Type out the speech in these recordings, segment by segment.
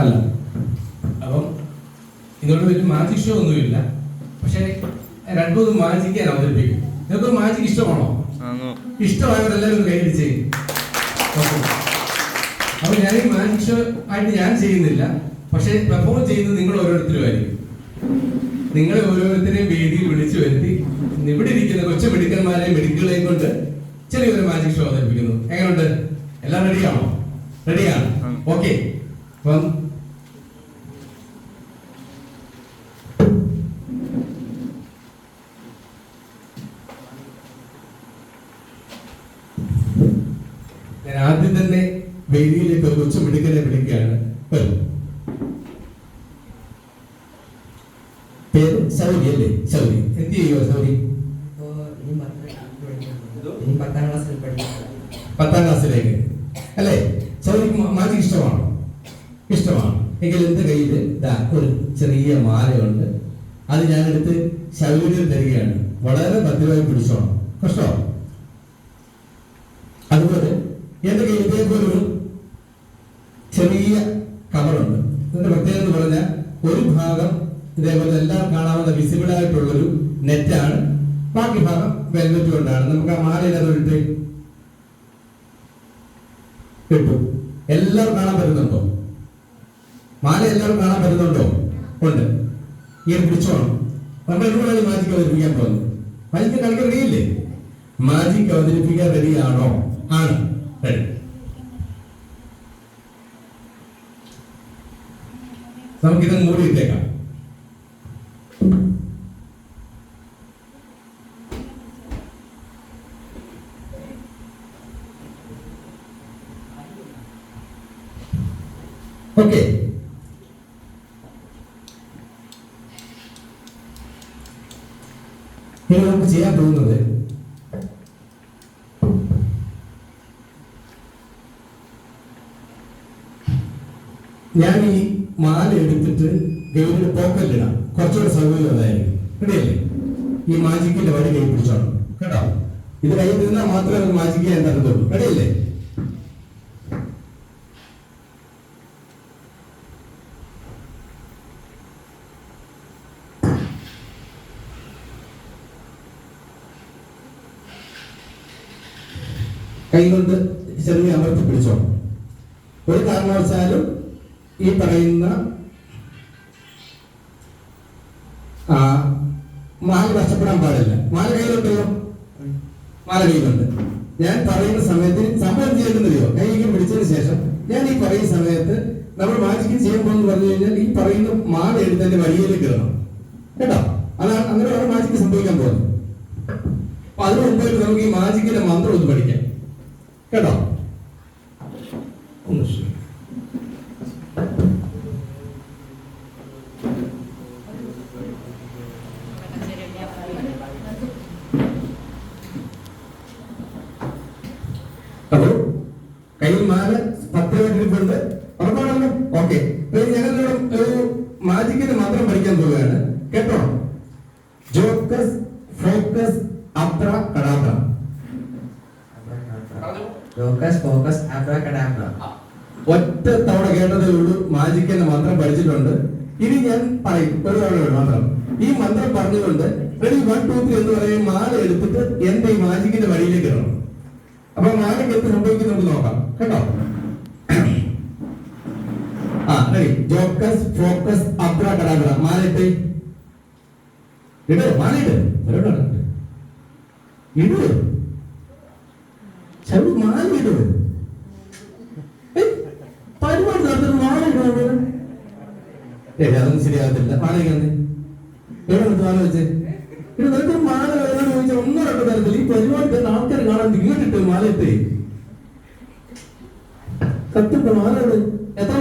അല്ല. അപ്പം ഇതോട് വലിയ മാജിക് ഷോ ഒന്നുമില്ല. പക്ഷേ രണ്ടു മൂന്ന് മാജിക് ഞാൻ അവതരിപ്പിക്കും. നിങ്ങൾക്ക് മാജിക് ഇഷ്ടമാണോ? ഇഷ്ടമായവരെല്ലാവരും ചെയ്യും അപ്പൊ ഞാൻ ഈ മാജിക് ഷോ ആയിട്ട് ഞാൻ ചെയ്യുന്നില്ല. പക്ഷെ പെർഫോം ചെയ്യുന്നത് നിങ്ങൾ ഓരോരുത്തരുമായിരിക്കും നിങ്ങളെ ഓരോരുത്തരെയും വേദിയിൽ വിളിച്ചു വരുത്തി ഇവിടെ ഇരിക്കുന്ന കൊച്ചു മിടുക്കന്മാരെയും മിടുക്കുകളെയും കൊണ്ട് ചെറിയൊരു മാജിക് ഷോ അവതരിപ്പിക്കുന്നു. എങ്ങനെയുണ്ട്? എല്ലാം റെഡിയാണോ റെഡിയാണ്. ഓക്കെ. അപ്പം ഞാൻ ആദ്യം തന്നെ വേദിയിലേക്ക് കൊച്ചു മിടുക്കനെ വിളിക്കുകയാണ് വരൂ പേര് ശൗരി അല്ലേ ശൗരി എന്ത് ചെയ്യുക ശൗരി ഇപ്പോ ഇനി പത്ത് ഇനി പത്താം ക്ലാസ്സിൽ പഠിക്കുന്നത് പത്താം ക്ലാസ്സിലേക്ക് അല്ലേ ശൗരിക്ക് മാജിക് ഇഷ്ടമാണോ ഇഷ്ടമാണ് എങ്കിൽ എന്റെ കയ്യിൽ ദാ ഒരു ചെറിയ മാലയുണ്ട്. അത് ഞാനെടുത്ത് ശൗര്യം തരികയാണ്. വളരെ ഭദ്രമായി പിടിച്ചോണം. കഷ്ടോ? അതുപോലെ എന്റെ കയ്യിൽ ഇതേപോലെ ഒരു ചെറിയ കവറുണ്ട്. ഇതിന്റെ പ്രത്യേകത എന്ന് പറഞ്ഞാൽ ഒരു ഭാഗം ഇതേപോലെ എല്ലാം കാണാവുന്ന വിസിബിൾ ആയിട്ടുള്ളൊരു നെറ്റാണ് ബാക്കി ഭാഗം വെൽവെറ്റ് കൊണ്ടാണ്. നമുക്ക് ആ മാലയിലത് കിട്ടും എല്ലാവരും കാണാൻ പറ്റുന്നുണ്ടോ? മാല എല്ലാവരും കാണാൻ പറ്റുന്നുണ്ടോ? ഉണ്ട്. ഇങ്ങനെ പിടിച്ചോണം നമ്മൾ എന്തുകൊണ്ടാണ് മാജിക് അവതരിപ്പിക്കാൻ പോകുന്നത് മാജിക് കളിക്കാൻ റെഡിയില്ലേ മാജിക് അവതരിപ്പിക്കാൻ റെഡിയാണോ ആണ്? റെഡി നമുക്കിത് മൂടിയിട്ടേക്കാം ഓക്കെ ഇനി നമുക്ക് ചെയ്യാൻ പോകുന്നത്? ഞാൻ ഈ മാല എടുത്തിട്ട് ഗൈഡിന് പോക്കറ്റിലിടാം കുറച്ചുകൂടെ സൗകര്യം അതായിരിക്കും റെഡിയല്ലേ ഈ മാജിക്കിന്റെ വഴി കൈ പിടിച്ചോണം. കേട്ടോ? ഇത് കൈ നിന്നാൽ മാത്രമേ മാജിക്ക് തരത്തുള്ളൂ. റെഡിയല്ലേ കൈ കൊണ്ട് ചെറിയ അമർത്തി പിടിച്ചോ. ഒരു കാരണവശാലും ഈ പറയുന്ന മാല നഷ്ടപ്പെടാൻ പാടില്ല. മാല കയ്യിലുണ്ടല്ലോ? മാല കയ്യിലുണ്ട്. ഞാൻ പറയുന്ന സമയത്ത് സംഭവം ചെയ്യുന്നില്ലയോ കൈ ഇങ്ങനെ പിടിച്ചതിന് ശേഷം ഞാൻ ഈ പറയുന്ന സമയത്ത് നമ്മൾ മാജിക്ക് ചെയ്യാൻ പോകുന്നു പറഞ്ഞു കഴിഞ്ഞാൽ ഈ പറയുന്ന മാല എടുത്ത് എന്റെ വഴിയിലേക്ക് ഇടണം. കേട്ടോ? അതാണ് അങ്ങനെ ഓരോ മാജിക്ക് സംഭവിക്കാൻ പോകുന്നത്. അപ്പൊ അതിനു മുമ്പായിട്ട് നമുക്ക് ഈ മാജിക്കിന്റെ മന്ത്രം ഒന്ന് പഠിക്കാം. കേട്ടോ? ഒന്ന് ശ്രമിക്കാം. അപ്പോ കയ്യിൽ മാല പത്രമായിട്ടിരിപ്പുണ്ട് ഉറപ്പാണല്ലോ? ഓക്കെ. ഒരു മാജിക്കിന് മാത്രം പഠിക്കാൻ പോവുകയാണ്. കേട്ടോ ജോക്കസ് focus abracadabra locus focus abracadabra ഒറ്റ തവണ കേട്ടതേ ഉള്ളൂ മാജിക്കിന്റെ മന്ത്രം പഠിച്ചിട്ടുണ്ട്. ഇനി ഞാൻ പറയും ഒരു തവണ മാത്രം ഈ മന്ത്രം പറഞ്ഞുകൊണ്ട് റെഡി വൺ ടു ത്രീ എന്ന് പറയും മാല എടുത്തിട്ട് എന്റെ ഈ മാജിക്കിന്റെ വഴിയിലേക്ക് ഇടണം. അപ്പൊ മാലയ്ക്ക് എന്ത് സംഭവിക്കും നമുക്ക് നോക്കാം. കേട്ടോ? ആ റെഡി ജോക്കസ് ഫോക്കസ് അബ്ര കടാബ്ര മാലയിട്ട് ഇട് മാലയിട്ട് ഇട്. ചെറു മാല ഇട് ഏയ്, പരിപാടി നടത്തുന്ന മാല ഇടുന്നത് ഏയ് അതൊന്നും ശരിയാകത്തില്ല. മാല ഇങ്ങനെ എവിടെ നിന്ന് മാല വെച്ച്? മാല വേണമെന്ന് ചോദിച്ചാൽ ഒന്നും രണ്ടോ തരത്തില്ല ഈ പരിപാടി തന്നെ ആൾക്കാർ കാണാൻ ഇങ്ങോട്ടിട്ട് മാല ഇട്ടേ. കത്തിട്ട് മാല എത്ര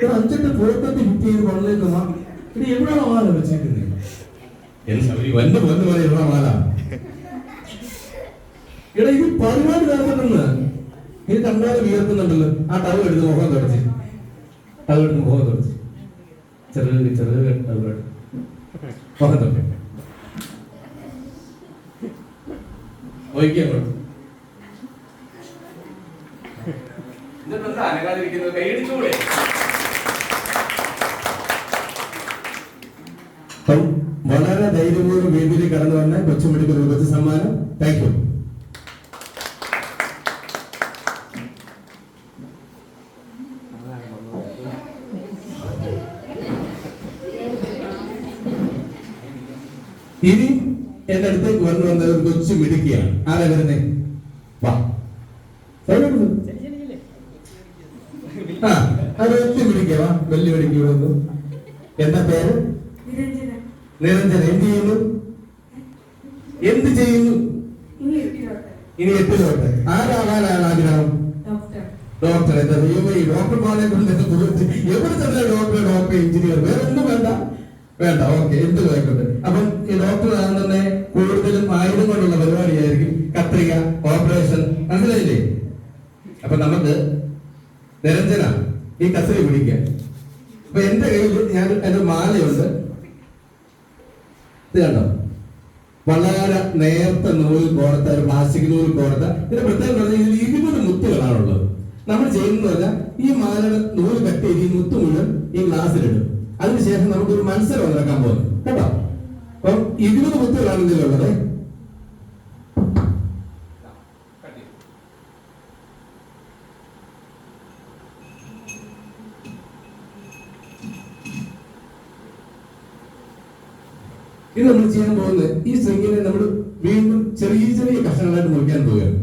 ഒരു അഞ്ചെട്ട് പുറത്തെത്തി ബുക്ക് ചെയ്ത് കൊണ്ടേക്കുമാ ഇത് എവിടെയാണ് മാല വെച്ചേക്കുന്നത് വന്ന് വന്ന് പോലെ എവിടെ മാല എടാ ഇത് പരിപാടി നടന്നിട്ടുണ്ട്. ഇത് വിയർക്കുന്നുണ്ടല്ലോ. ആ ടവ് എടുത്ത് മുഖം തുടച്ച്. ടവ് എടുത്ത് മുഖം തുടച്ച്. അനങ്ങാതിരിക്കുന്നത്? കൈയടിച്ചുകൂടെ അപ്പം വളരെ ധൈര്യപൂർവം വേദിയിൽ കടന്നു വന്ന കൊച്ചു സമ്മാനം. താങ്ക് യു ഇനി എന്റെ അടുത്തേക്ക് വന്നു വന്ന വിളിക്കുകയാണ് ആരാ വരുന്നേ? വാ. ആ അത് വലിയ മിടുക്കിയ. വാ വെല്ലു വന്നു. എന്താ പേര്? നിരഞ്ജന. എന്ത് ചെയ്യുന്നു? എന്ത് ചെയ്യുന്നു? ഇനി എട്ടിലോട്ട്. ആരാകാനാണ് ആഗ്രഹം? ഡോക്ടർ. എന്താ ദൈവമേ ഈ ഡോക്ടർമാരെ കൊണ്ട് എന്നെ എവിടെ തന്നെ ഡോക്ടർ ഡോക്ടർ എഞ്ചിനീയർ. വേറെ ഒന്നും വേണ്ട. വേണ്ട ഓക്കെ എന്ത് ആയിക്കോട്ടെ അപ്പം ഈ ഡോക്ടർ ആണെന്ന് കൊണ്ടുള്ള പരിപാടിയായിരിക്കും കത്രിക കോർപ്പറേഷൻ മനസ്സിലായില്ലേ? അപ്പൊ നമുക്ക് നിരഞ്ജന ഈ കസരി പിടിക്കുക. അപ്പൊ എന്റെ കയ്യിൽ ഞാൻ എന്റെ മാലയുണ്ട്. ഇത് കണ്ടോ? വളരെ നേർത്ത നൂലിൽ കോർത്ത ഒരു പ്ലാസ്റ്റിക് നൂലിൽ കോർത്ത. ഇതിന്റെ പ്രത്യേകം പറഞ്ഞാൽ ഇതിൽ ഇരുപത് മുത്തുകളാണുള്ളത്. നമ്മൾ ചെയ്യുന്നത് പറഞ്ഞാൽ ഈ മാലയുടെ നൂൽ കട്ടി ഈ മുത്ത് മുഴുവൻ ഈ ഗ്ലാസ്സിലിടും. അതിനുശേഷം നമുക്കൊരു മത്സരം നടക്കാൻ പോകുന്നു. കേട്ടോ? അപ്പം ഇരുപത് മുത്തുകളാണ് ഇതിലുള്ളത് ഇത് നമ്മൾ ചെയ്യാൻ പോകുന്നത് ഈ സ്ട്രിങ്ങിനെ നമ്മൾ വീണ്ടും ചെറിയ ചെറിയ കഷ്ണങ്ങളായിട്ട് മുറിക്കാൻ പോവുകയാണ്.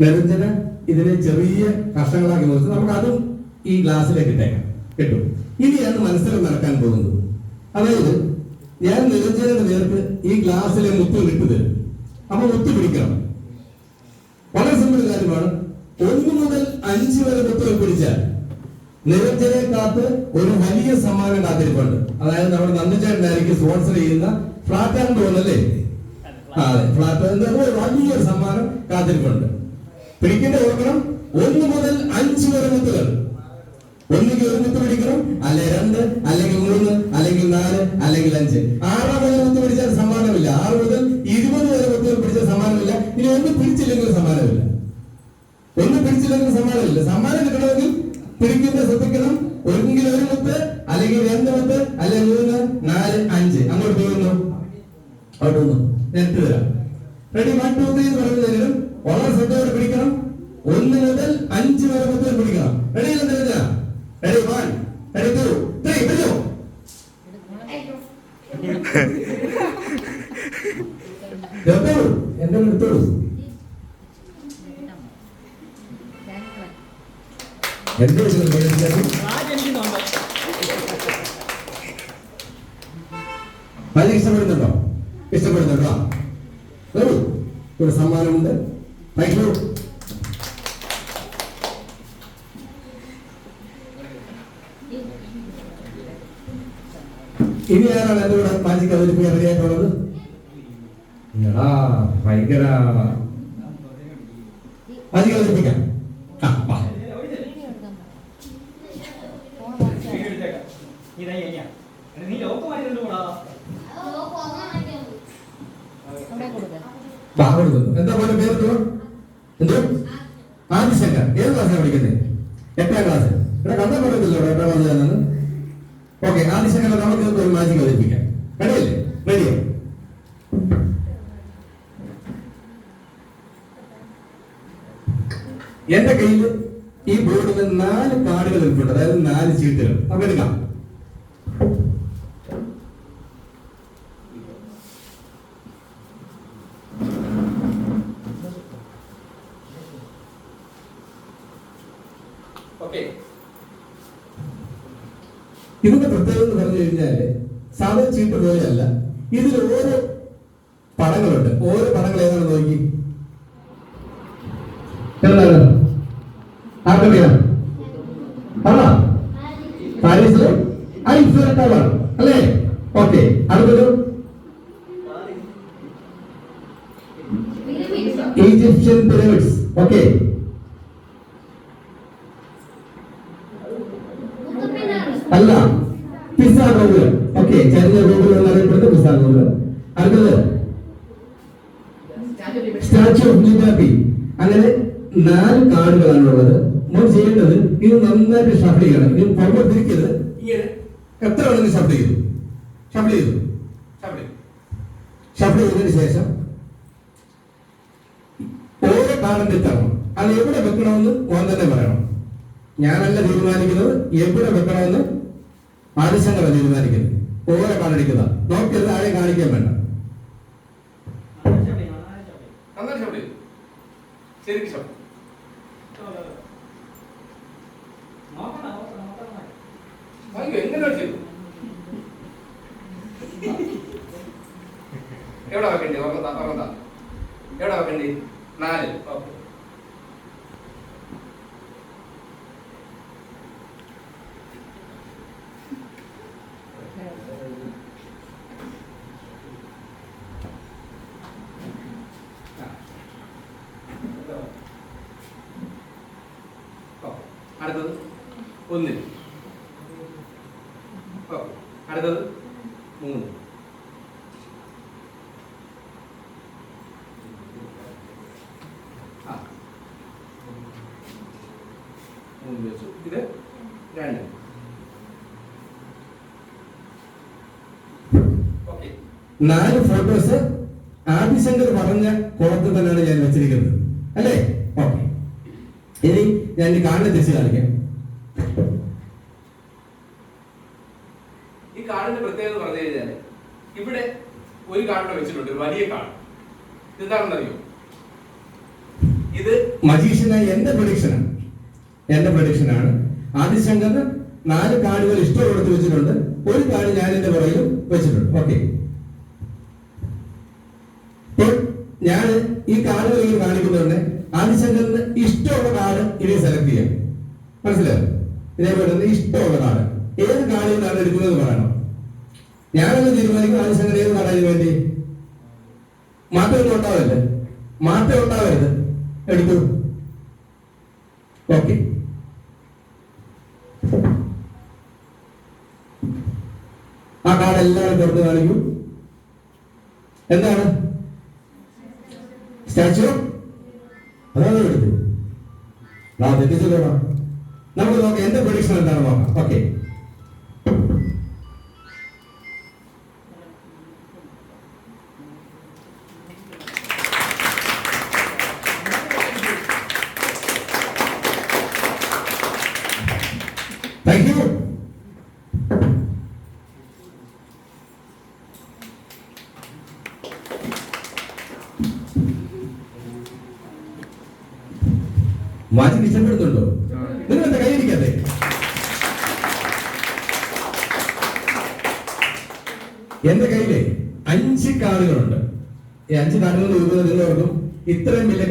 നിരഞ്ജന ഇതിനെ ചെറിയ കഷ്ണങ്ങളാക്കി മുറിച്ച് നമുക്ക് അതും ഈ ഗ്ലാസ്സിലേക്ക് ഇട്ടേക്കാം. കിട്ടും ഇനിയാണ് മത്സരം നടക്കാൻ പോകുന്നത് അതായത് ഞാൻ നിരഞ്ജനയുടെ നേർക്ക് ഈ ഗ്ലാസ്സിലെ മുത്ത് ഇട്ട് അപ്പൊ മുത്ത് പിടിക്കണം. വളരെ സിമ്പിൾ കാര്യമാണ്. ഒന്ന് മുതൽ അഞ്ച് വരെ മുത്തുകൾ പിടിച്ചാൽ നിരഞ്ജനെ കാത്ത് ഒരു വലിയ സമ്മാനം കാത്തിരിപ്പുണ്ട്. അതായത് നമ്മുടെ നന്ദിച്ചേട്ടനായിരിക്കും സ്പോൺസർ ചെയ്യുന്ന ഫ്ലാറ്റ് ആൻഡ് തോന്നുന്നല്ലേ അല്ലേ അതെ ഫ്ലാറ്റ് വലിയൊരു സമ്മാനം കാത്തിരിപ്പുണ്ട്. പിടിക്കേണ്ട ഓർക്കണം. ഒന്ന് മുതൽ അഞ്ച് വരെ മുത്തുകൾ. ഒന്നുകിൽ ഒരു മുത്ത് പിടിക്കണം. അല്ലെ രണ്ട് അല്ലെങ്കിൽ മൂന്ന് അല്ലെങ്കിൽ നാല് അല്ലെങ്കിൽ അഞ്ച്. ആറാം വരെ മുത്ത് പിടിച്ചാൽ സമ്മാനമില്ല. ആറ് മുതൽ ഇരുപത് വരെ മുത്ത് പിടിച്ചാൽ സമ്മാനമില്ല. ഇനി ഒന്ന് പിടിച്ചില്ലെങ്കിൽ സമ്മാനമില്ല. ഒന്ന് പിടിച്ചില്ലെങ്കിൽ സമ്മാനമില്ല. സമ്മാനം കിട്ടണമെങ്കിൽ പിടിക്കുന്ന ശ്രദ്ധിക്കണം. ഒന്നെങ്കിൽ ഒരു മുത്ത് അല്ലെങ്കിൽ രണ്ട് മുത്ത് അല്ലെങ്കിൽ മൂന്ന് നാല് അഞ്ച്. അങ്ങോട്ട് പോകുന്നു. അവിടെ തരാം റെഡി വൺ ടു ത്രീ പറയുന്നത് തരും വളരെ ശ്രദ്ധയോടെ പിടിക്കണം. ഒന്ന് മുതൽ അഞ്ച് വരെ മുത്ത് പിടിക്കണം. റെഡി അല്ല ready one ready two three പിടിച്ചോ എടുത്തോളൂ എന്റെ എടുത്തോളൂ എന്റെ ഇതിൽ മേടിച്ചാലും അത് ഇഷ്ടപ്പെടുന്നുണ്ടോ ഇഷ്ടപ്പെടുന്നുണ്ടോ വരൂ ഒരു സമ്മാനമുണ്ട് താങ്ക് യു ഇനി ആരാണ് എന്റെ കൂടെ മാജിക് അവതരിപ്പിക്കാൻ റെഡിയായിട്ടുള്ളത് ഭയങ്കര. മാജിക് അവതരിപ്പിക്കാം ആ വാ നീ ലോകമായിരുന്നു കൂടാ വാ കൊടുക്കുന്നു എന്താ പോലെ പേര് എന്തോ? എന്തോ ആദിശങ്കർ ഏത് ക്ലാസ്സിലാണ് പഠിക്കുന്നത് എട്ടാം ക്ലാസ് ഇവിടെ കണ്ടാൽ പറയുന്നില്ലോ എട്ടാം ക്ലാസ്സിലാണ് ഓക്കെ ആദിശങ്കർ നമുക്ക് ഇന്നത്തെ ഒരു മാജിക് അവതരിപ്പിക്കാം റെഡിയല്ലേ റെഡിയോ എന്റെ കയ്യിൽ ഈ ബോർഡിൽ നാല് കാർഡുകൾ ഇരിപ്പുണ്ട്. അതായത് നാല് ചീട്ടുകൾ. നമുക്ക് എടുക്കാം. ഇതിന്റെ പ്രത്യേകത എന്ന് പറഞ്ഞു കഴിഞ്ഞാൽ സാധാരണ ചീട്ട് പോലെയല്ല. ഇതിൽ ഓരോ പറ. പാരീസിലെ ഐഫൽ ടവർ. അല്ലേ? ഓക്കെ. അടുത്തത്. Egyptian pyramids. ഓക്കെ. അല്ല. പിസ ഗോപുരം ഓക്കെ. ചരിഞ്ഞ ഗോപുരം എന്നറിയപ്പെടുന്ന പിസ ഗോപുരം അടുത്തത്. സ്റ്റാച്യു ഓഫ് ലിബർട്ടി അങ്ങനെ നാല് കാർഡുകളാണുള്ളത്. നമ്മൾ ചെയ്യേണ്ടത് ഇത് നന്നായിട്ട് ഷഫിൾ ചെയ്യണം. ഇത് പുറമെ തിരിക്കരുത്. ഇങ്ങനെ. എത്ര വേണമെങ്കിൽ ഷഫിൾ ചെയ്തു? ഷഫിൾ ചെയ്തു. ഷഫിൾ ചെയ്തു. ഷഫിൾ ചെയ്തതിനു ശേഷം ഓരോ കാർഡിന്റെ തരണം അത് എവിടെ വെക്കണമെന്ന് ഓൻ തന്നെ പറയണം. ഞാനല്ല തീരുമാനിക്കുന്നത്. എവിടെ വെക്കണമെന്ന് ആദിശങ്കര തീരുമാനിക്കുന്നത്. ഓരോ കാർഡടിക്കുക നോക്കരുത് ആരെയും കാണിക്കാൻ വേണ്ട. ശരിക്കും ഷോട്ട് നോക്കണ്ട നോക്കണ്ട നോക്കണ്ട അയ്യോ എങ്ങനെ ചെയ്തു എവിടെ വെക്കണ്ടേ ഓർമ്മ ഓർമ്മ എവിടെ വെക്കണ്ടേ നാല് ഓക്കെ അടുത്തത് ഒന്നിൽ ഓക്കെ അടുത്തത് മൂന്ന് മൂന്ന് വെച്ചു. ഇത് രണ്ട്. നാല് ഫോട്ടോസ് ആദിശങ്കർ പറഞ്ഞ കുളത്തിൽ തന്നെയാണ് ഞാൻ വെച്ചിരിക്കുന്നത്. അല്ലേ? ഓക്കെ. ഇനി ഞാൻ കാർഡ് കാണിക്കാം ഈ കാർഡിന്റെ പ്രത്യേകത പറഞ്ഞു കഴിഞ്ഞാൽ ഇവിടെ ഒരു കാർഡ് വെച്ചിട്ടുണ്ട് ഒരു വലിയ കാർഡ്. ഇതെന്താണെന്നറിയോ? ഇത് മജീഷന എന്റെ പ്രൊഡിക്ഷനാണ് എന്റെ പ്രൊഡിക്ഷനാണ് ആദിശങ്കറിന് നാല് കാർഡുകൾ ഇഷ്ടം കൊടുത്ത് വെച്ചിട്ടുണ്ട്. ഒരു കാർഡ് ഞാൻ എന്റെ പുറകിലും വെച്ചിട്ടുണ്ട്. ഓക്കെ ഞാൻ ഈ കാർഡുകൾ ഇങ്ങനെ കാണിക്കുന്നുണ്ട് ആദിശങ്കറിന് ഇഷ്ടമുള്ള കാർഡ് ഇനി സെലക്ട് ചെയ്യാം. മനസ്സിലായോ? ഇതേപോലെ ഇഷ്ടമുള്ള കാർഡ്. ഏത് കാർഡിൽ നിന്നാണ് എടുക്കുന്നത് പറയണം. ഞാനൊന്ന് തീരുമാനിക്കും ആദിശങ്കർ ഏത് കാർഡാണ് വേണ്ടി? മാറ്റമൊന്നും ഉണ്ടാവല്ലേ. മാറ്റം ഉണ്ടാവരുത്. എടുത്തു. ഓക്കെ. ആ കാർഡ് എല്ലാവരും തുറന്ന് കാണിക്കും. എന്താണ്? സ്റ്റാച്ചു അതാണ് എടുത്ത് നമുക്ക് നോക്കാം എന്റെ പ്രൊഡിക്ഷൻ എന്താണ് നോക്കാം. ഓക്കെ.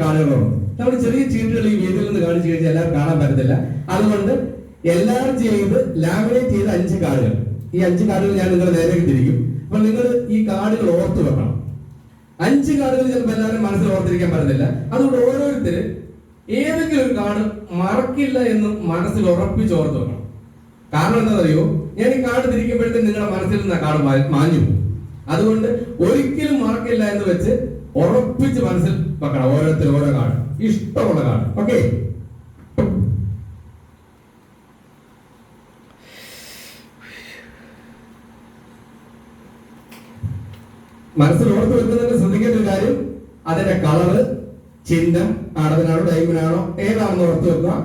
വലിയ നമ്മൾ ചെറിയ ചീട്ടുകൾ ഈ വീട്ടിൽ നിന്ന് കാണിച്ചു കഴിഞ്ഞാൽ എല്ലാവരും കാണാൻ പറ്റത്തില്ല. അതുകൊണ്ട് എല്ലാവരും ചെയ്ത് ലാമിനേറ്റ് ചെയ്ത അഞ്ച് കാർഡുകൾ. ഈ അഞ്ച് കാർഡുകൾ ഞാൻ നിങ്ങൾ നേരെ ഇട്ടിരിക്കും. അപ്പൊ നിങ്ങൾ ഈ കാർഡുകൾ ഓർത്തു വെക്കണം. അഞ്ച് കാർഡുകൾ ചിലപ്പോൾ എല്ലാവരും മനസ്സിൽ ഓർത്തിരിക്കാൻ പറ്റുന്നില്ല അതുകൊണ്ട് ഓരോരുത്തരും ഏതെങ്കിലും ഒരു കാർഡ് മറക്കില്ല എന്ന് മനസ്സിൽ ഉറപ്പിച്ച് ഓർത്തു വെക്കണം. കാരണം എന്താണെന്നറിയോ? ഞാൻ ഈ കാർഡ് തിരിക്കുമ്പോഴത്തേക്ക് നിങ്ങളുടെ മനസ്സിൽ നിന്ന് ആ കാർഡ് മാഞ്ഞു അതുകൊണ്ട് ഒരിക്കലും മറക്കില്ല എന്ന് വെച്ച് ഉറപ്പിച്ച് മനസ്സിൽ വെക്കണം ഓരോരുത്തർ ഓരോ കാർഡ് ഇഷ്ടമുള്ള കാർഡ് ഓക്കെ? മനസ്സിൽ ഓർത്ത് വെക്കുന്നതിന് ശ്രദ്ധിക്കേണ്ട ഒരു കാര്യം അതിന്റെ കളറ് ചിന്തം ആടവനാണോ ടൈമിനാണോ ഏതാണെന്ന് ഓർത്ത് വെക്കുക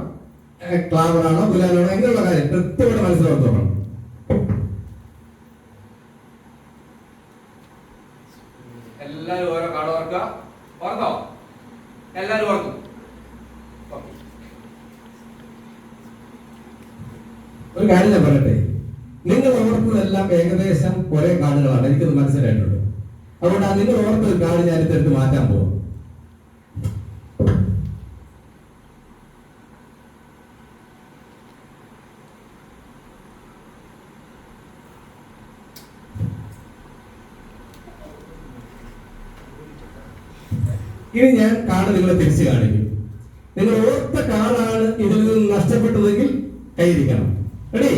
ക്ലാവറാണോ ഗുലാനാണോ എങ്ങനെയുള്ള കാര്യം കൃത്യമായിട്ട് മനസ്സിൽ ഓർത്ത് വെക്കണം എല്ലാരും ഓരോ കാർഡ് ഓർക്കുക ഓർത്തോ എല്ലാരും ഓർക്കും ഓക്കെ ഒരു കാര്യം ഞാൻ പറയട്ടെ? നിങ്ങൾ ഓർക്കുന്നതെല്ലാം ഏകദേശം ഒരേ കാർഡുകളാണ് എനിക്കത് മനസ്സിലായിട്ടുണ്ട്? അതുകൊണ്ട് ആ നിങ്ങൾ ഓർക്കുന്ന കാർഡ് ഞാൻ എടുത്ത് മാറ്റാൻ പോകും ഇനി ഞാൻ കാർഡ് നിങ്ങളെ തിരിച്ചു കാണിക്കും. നിങ്ങൾ ഓർത്ത കാർഡാണ് ഇതിൽ നിന്ന് നഷ്ടപ്പെട്ടതെങ്കിൽ കൈയിരിക്കണം റെഡി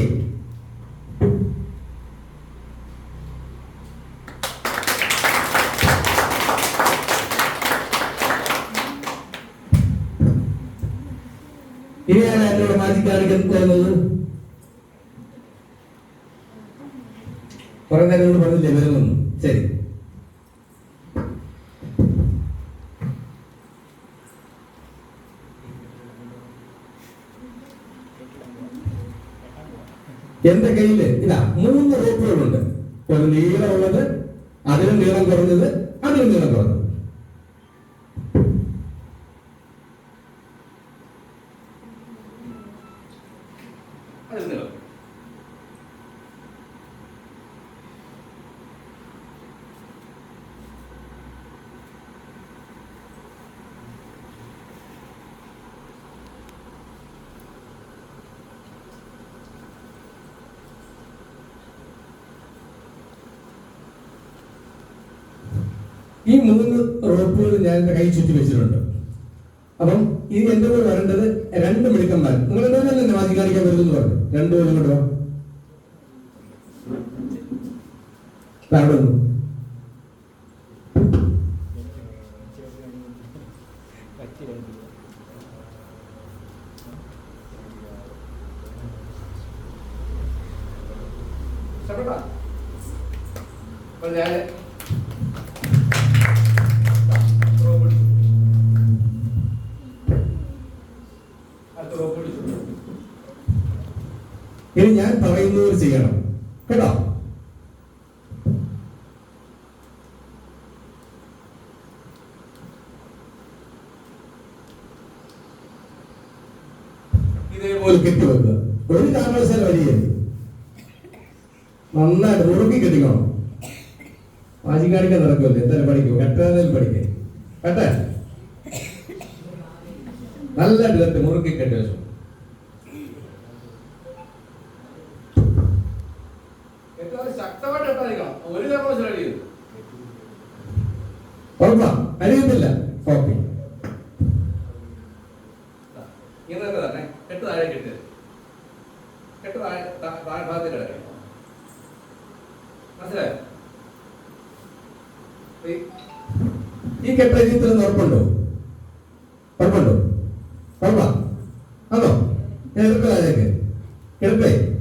ഇവയാണ് എന്നോട് മാജിക് തരുന്നത് കുറെ നേരം പറഞ്ഞില്ലേ വരുന്നു ശരി. എന്റെ കയ്യിൽ ഇതാ മൂന്ന് റോപ്പുകളുണ്ട് ഒരു നീളമുള്ളത് അതിനും നീളം കുറഞ്ഞത് അതിനും നീളം കുറഞ്ഞത് അതിൽ നീളം ഈ മൂന്ന് എന്റെ കൈ ചുറ്റി വെച്ചിട്ടുണ്ട്. അപ്പം ഇനി എന്റെ കൂടെ വരേണ്ടത്? രണ്ട് മിടുക്കന്മാർ. നിങ്ങൾ എന്തായാലും തന്നെ മാജിക് കാണിക്കാൻ വരുമെന്ന് പറഞ്ഞു. രണ്ടുപേരും ഇങ്ങോട്ട് വാ ദാ അവിടെ വന്നു. ഇഷ്ടപ്പെട്ടോ? അപ്പോൾ ഞാൻ റോപ്പ് പിടിച്ചു. അടുത്ത റോപ്പ് പിടിച്ചു. ഇനി ഞാൻ പറയുന്നത് ചെയ്യണം കേട്ടോ ഇതേപോലെ കെട്ടിവെക്കുക ഒരു കാരണവശാലും വലിയ നന്നായിട്ട് മുറുക്കി കെട്ടിക്കണം. വാശി കാണിക്കാൻ നടക്കുമല്ലോ. എന്തായാലും പഠിക്കും? കെട്ടാന്നേലും പഠിക്കേ. കേട്ടെ നല്ല കെട്ടി മുറുക്കി കെട്ടി വെച്ചു ഏറ്റവും ശക്തമായിട്ട് ഇട്ടായിരിക്കണം ഒരു കാരണവശാലും അടിയരുത് ഉറപ്പാ കഴിയുന്നില്ല ഓക്കെ ഇങ്ങനെ തന്നെ തന്നെ കെട്ട് താഴെ കെട്ടരുത് കെട്ട് താഴെ താ- താഴെ ഭാഗത്ത് കിടക്കണം മനസ്സിലായോ ഈ ഈ കെട്ട ജീവിതത്തിൽ ഉറപ്പുണ്ടോ ഉറപ്പുണ്ടോ ഉറപ്പാ ആണോ ഞാൻ എടുക്കാം അതിലേക്ക് എടുക്കേ താങ്ക്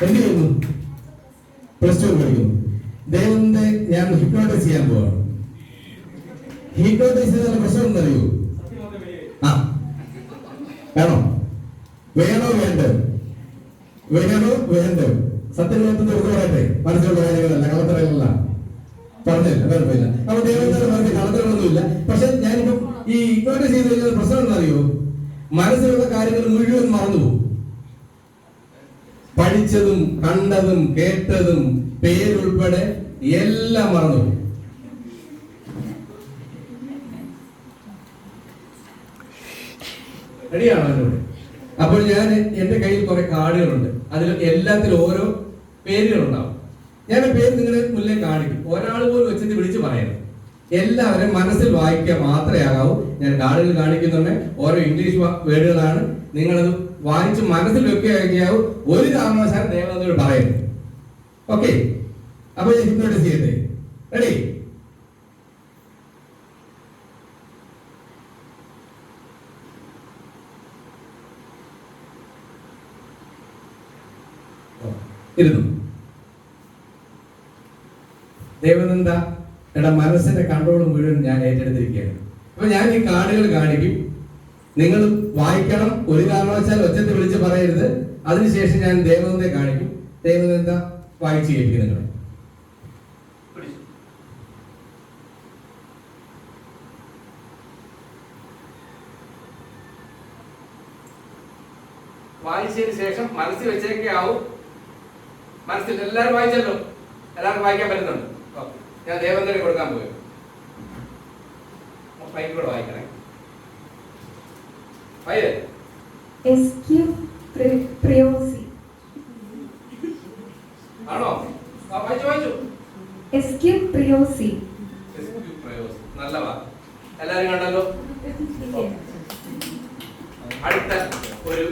ചെയ്യുന്നു? പ്ലസ് ടു പഠിക്കുന്നു. ഞാൻ ഹിപ്നോട്ടൈസ് ചെയ്യാൻ പോവാണ്. ഹിപ്നോട്ടൈസ് ചെയ്താൽ പ്രശ്നം അറിയൂ? ആ. വേണോ? വേണോ വേണ്ട? വേണോ വേണ്ട? സത്യം നോക്കുന്നത് എന്ന് പറയട്ടെ. മനസ്സിലുള്ള കാര്യങ്ങളല്ല കളത്തറകളല്ല പറഞ്ഞില്ല അപ്പൊ ദേവന്റെ പറഞ്ഞ? കളത്തറകളൊന്നുമില്ല പക്ഷെ ഞാനിപ്പോ ഈ ഹിപ്നോട്ടൈസ് ചെയ്ത് കഴിഞ്ഞാൽ പ്രശ്നം എന്നറിയോ മനസ്സിലുള്ള കാര്യങ്ങൾ മുഴുവൻ മറന്നുപോകും. പഠിച്ചതും കണ്ടതും കേട്ടതും പേരുൾപ്പെടെ എല്ലാം മറന്നു റെഡിയാണോ അപ്പോൾ ഞാൻ എന്റെ കയ്യിൽ കുറെ കാർഡുകളുണ്ട്. അതിൽ എല്ലാത്തിലും ഓരോ പേരുകളുണ്ടാവും. ഞാൻ പേര് നിങ്ങളുടെ മുന്നിൽ കാണിക്കും. ഒരാൾ പോലും വെച്ചിട്ട് വിളിച്ച് പറയണം എല്ലാവരും മനസ്സിൽ വായിക്കാൻ മാത്രമേ ആകാവൂ. ഞാൻ കാർഡുകൾ കാണിക്കുന്നുണ്ട്. ഓരോ ഇംഗ്ലീഷ് വേർഡുകളാണ്. നിങ്ങളത് വായിച്ച് മനസ്സിൽ വെക്കുകയാവും ഒരു കാരണവശാലും ദേവനോട് പറയരുത്. ഓക്കെ അപ്പൊ ഞാൻ ഹിപ്നോട്ടിസ് ചെയ്യട്ടെ. റെഡി ഇരുന്നു. ദേവനന്ദ എടാ മനസ്സിന്റെ കൺട്രോൾ മുഴുവൻ ഞാൻ ഏറ്റെടുത്തിരിക്കുകയാണ്. അപ്പൊ ഞാൻ ഈ കാർഡുകൾ കാണിക്കും. നിങ്ങൾ വായിക്കണം. ഒരു കാരണവശാൽ ഒച്ചത്തിൽ വിളിച്ച് പറയരുത്. അതിനുശേഷം ഞാൻ ദേവനന്ദയെ കാണിക്കും. ദേവനന്ദ വായിച്ചു കേൾപ്പിക്കും നിങ്ങളെ. വായിച്ചതിന് ശേഷം മനസ്സിൽ വെച്ചേക്കാവും മനസ്സിൽ എല്ലാവരും വായിച്ചല്ലോ? എല്ലാവർക്കും വായിക്കാൻ പറ്റുന്നുണ്ട്. ഞാൻ ദേവന്തനെ കൊടുക്കാൻ പോയി. കൂടെ വായിക്കണേ. പ്രിയോസി ആണോ ആ, വായിച്ചു എസ് എസ്ക്യൂ പ്രിയോസി എസ്ക്യൂ പ്രയോസ്. നല്ല വാക്ക് എല്ലാരും കണ്ടല്ലോ? അടുത്ത ഒരു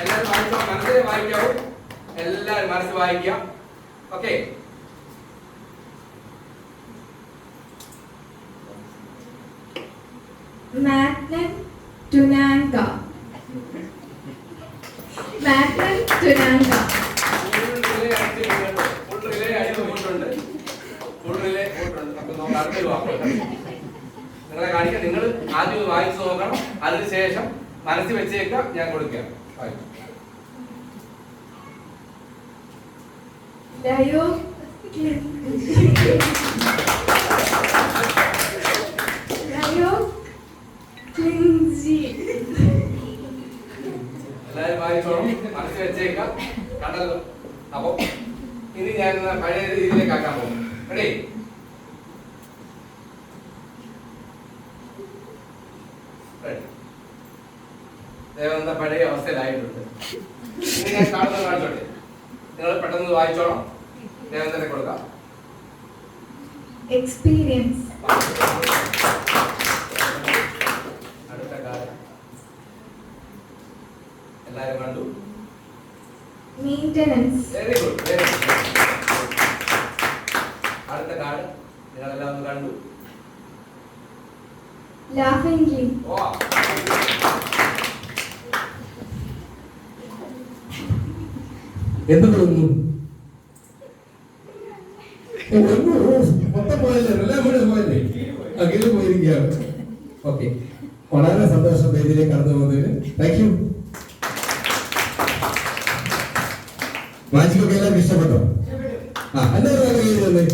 എല്ലാവരും വായിച്ചോ മനസ്സിൽ വായിക്കാവൂ. എല്ലാവരും മനസ്സിൽ വായിക്കാം ഓക്കെ മാഗ്നൻ ടുനാങ്ക മാഗ്നൻ ടുനാങ്ക നിങ്ങളെ കാണിക്കാം നിങ്ങൾ ആദ്യം വായിച്ചു നോക്കണം അതിനുശേഷം മനസ്സിൽ വെച്ചേക്കാം ഞാൻ കൊടുക്കാം വായിച്ചു. എല്ലാവരും വായിച്ചോളും മനസ്സിൽ വെച്ചേക്കാം. കണ്ടല്ലോ. അപ്പൊ ഇനി ഞാൻ പഴയ രീതിയിലേക്ക് ആക്കാൻ പോകും. റെഡി ദേവന്ത പഴയ അവസ്ഥയിലായിട്ടുണ്ട്. ഇനി ഞാൻ കാണുന്നത് കാണിച്ചോട്ടെ. നിങ്ങൾ പെട്ടെന്ന് വായിച്ചോളാം ദേവന്തനെ കൊടുക്കാം. എക്സ്പീരിയൻസ് അടുത്ത കാലം എല്ലാവരും കണ്ടു maintenance very good very good അടുത്ത കാർഡ് നിങ്ങളെല്ലാം ഒന്ന് കണ്ടു. ലാഫിംഗ്ലി ഓ എന്ത് തോന്നുന്നു മൊത്തം പോയല്ലേ എല്ലാം കൂടെ പോയല്ലേ അഖിൽ പോയിരിക്കുകയാണ്. ഓക്കെ. വളരെ സന്തോഷം വേദിയിലേക്ക് കടന്നു പോകുന്നതിന്. താങ്ക് യു മാജിക്കൊക്കെ എല്ലാവർക്കും ഇഷ്ടപ്പെട്ടോ? ആ എല്ലാവരും